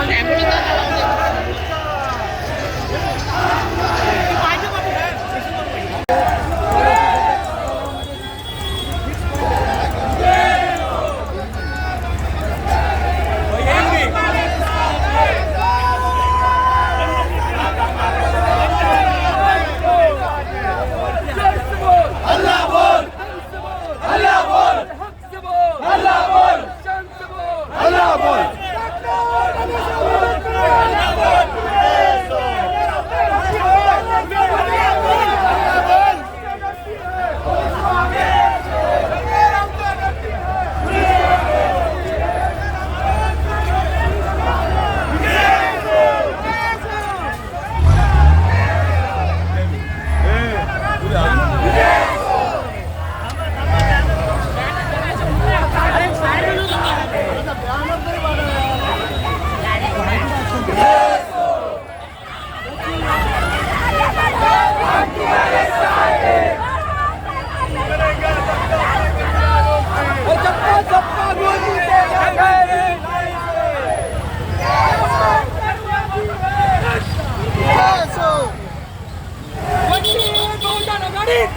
Und er muss dann auch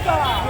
Basta!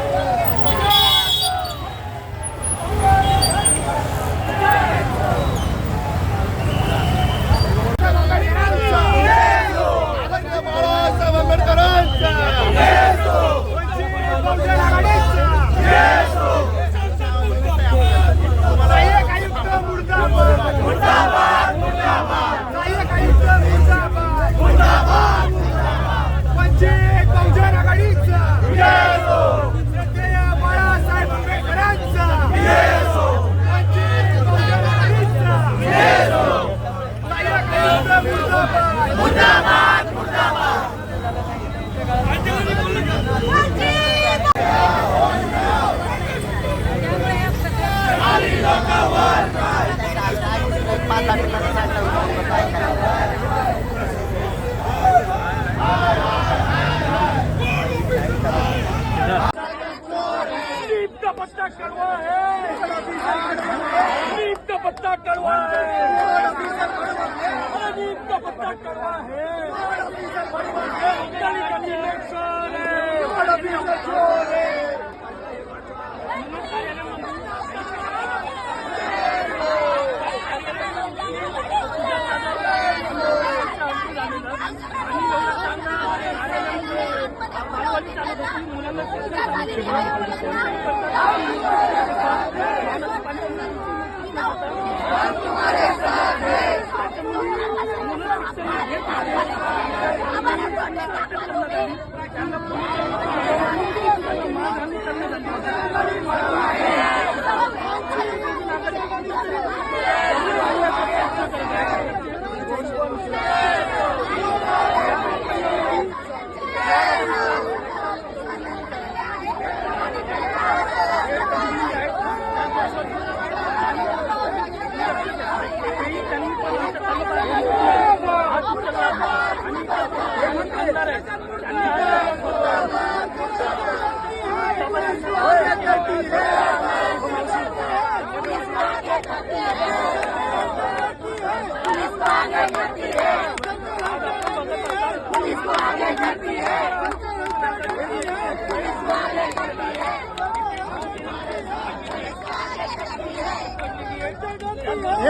तुम्हाला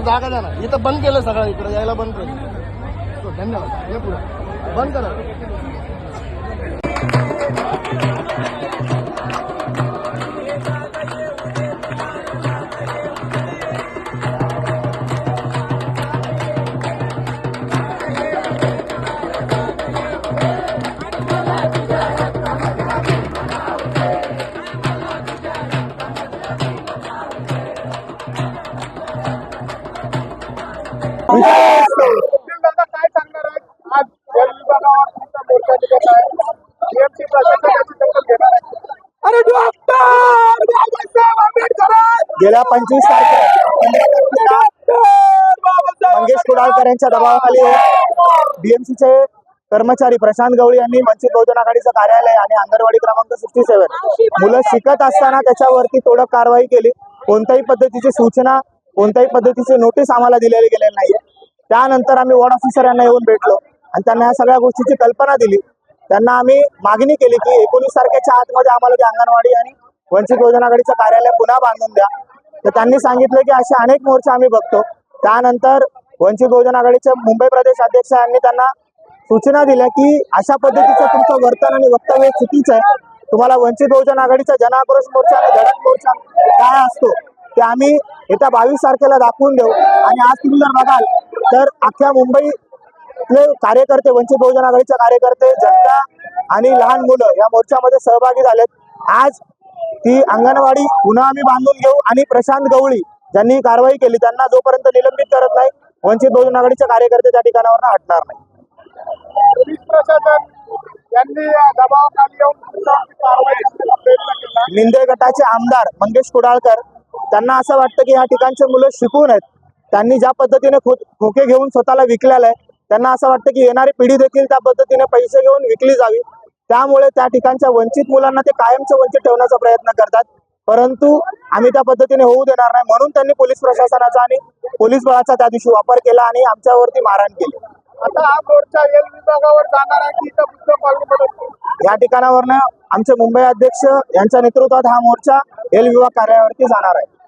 थोडं जागा द्या ना. इथं बंद केलं सगळं इकडं यायला बंद केलं. हो, धन्यवाद. हे पुढे. बंद करा. अरे डॉक्टर बाबासाहेब आंबेडकर! गेल्या पंचवीस तारखेला मंगेश कुडाळकर यांच्या दबावाखाली बीएमसीचे कर्मचारी प्रशांत गवळी यांनी वंचित बहुजन आघाडीचं कार्यालय आणि अंगणवाडी क्रमांक सिक्स्टी सेव्हन मुलं शिकत असताना त्याच्यावरती तोडक कारवाई केली. कोणत्याही पद्धतीची सूचना कोणत्याही पद्धतीची नोटीस आम्हाला दिलेली गेलेली नाहीये. त्यानंतर आम्ही वॉर्ड ऑफिसर यांना येऊन भेटलो. आणि त्यांना या सगळ्या गोष्टीची कल्पना दिली. त्यांना आम्ही मागणी केली की एकोणीस तारखेच्या आतमध्ये आम्हाला ते अंगणवाडी आणि वंचित बहुजन आघाडीचं कार्यालय पुन्हा बांधून द्या. तर त्यांनी सांगितलं की असे अनेक मोर्चे आम्ही बघतो. त्यानंतर वंचित बहुजन आघाडीचे मुंबई प्रदेश अध्यक्ष यांनी त्यांना सूचना दिल्या की अशा पद्धतीचं तुमचं वर्तन आणि वक्तव्य चुकीचं आहे. तुम्हाला वंचित बहुजन आघाडीचा जन आक्रोश मोर्चा आणि धडक मोर्चा काय असतो ते आम्ही येत्या बावीस तारखेला दाखवून देऊ. आणि आज तुम्ही जर बघाल तर अख्ख्या मुंबई मुंबईतले कार्यकर्ते वंचित बहुजन आघाडीचे कार्यकर्ते जनता आणि लहान मुलं या मोर्चामध्ये सहभागी झालेत. आज ती अंगणवाडी पुन्हा आम्ही बांधून घेऊ आणि प्रशांत गवळी ज्यांनी कारवाई केली त्यांना जोपर्यंत निलंबित करत नाही वंचित बहुजन आघाडीचे कार्यकर्ते त्या ठिकाणावर हटणार नाही. लिंदे गटाचे आमदार मंगेश कुडाळकर त्यांना असं वाटतं की या ठिकाणचे मुलं शिकून आहेत. त्यांनी ज्या पद्धतीने खोके घेऊन स्वतःला विकलेलं आहे त्यांना असं वाटतं की येणारी पिढी देखील त्या पद्धतीने पैसे घेऊन विकली जावी. त्यामुळे त्या ठिकाणच्या वंचित मुलांना ते कायमचं वंचित ठेवण्याचा प्रयत्न करतात. परंतु आम्ही त्या पद्धतीने होऊ देणार नाही. म्हणून त्यांनी पोलीस प्रशासनाचा आणि पोलीस बळाचा त्या दिवशी वापर केला आणि आमच्यावरती मारहाण केली. आता हा मोर्चा एल विभागावर जाणार आहे या ठिकाणावरनं आमचे मुंबई अध्यक्ष यांच्या नेतृत्वात हा मोर्चा एल विभाग कार्यालयावरती जाणार आहे.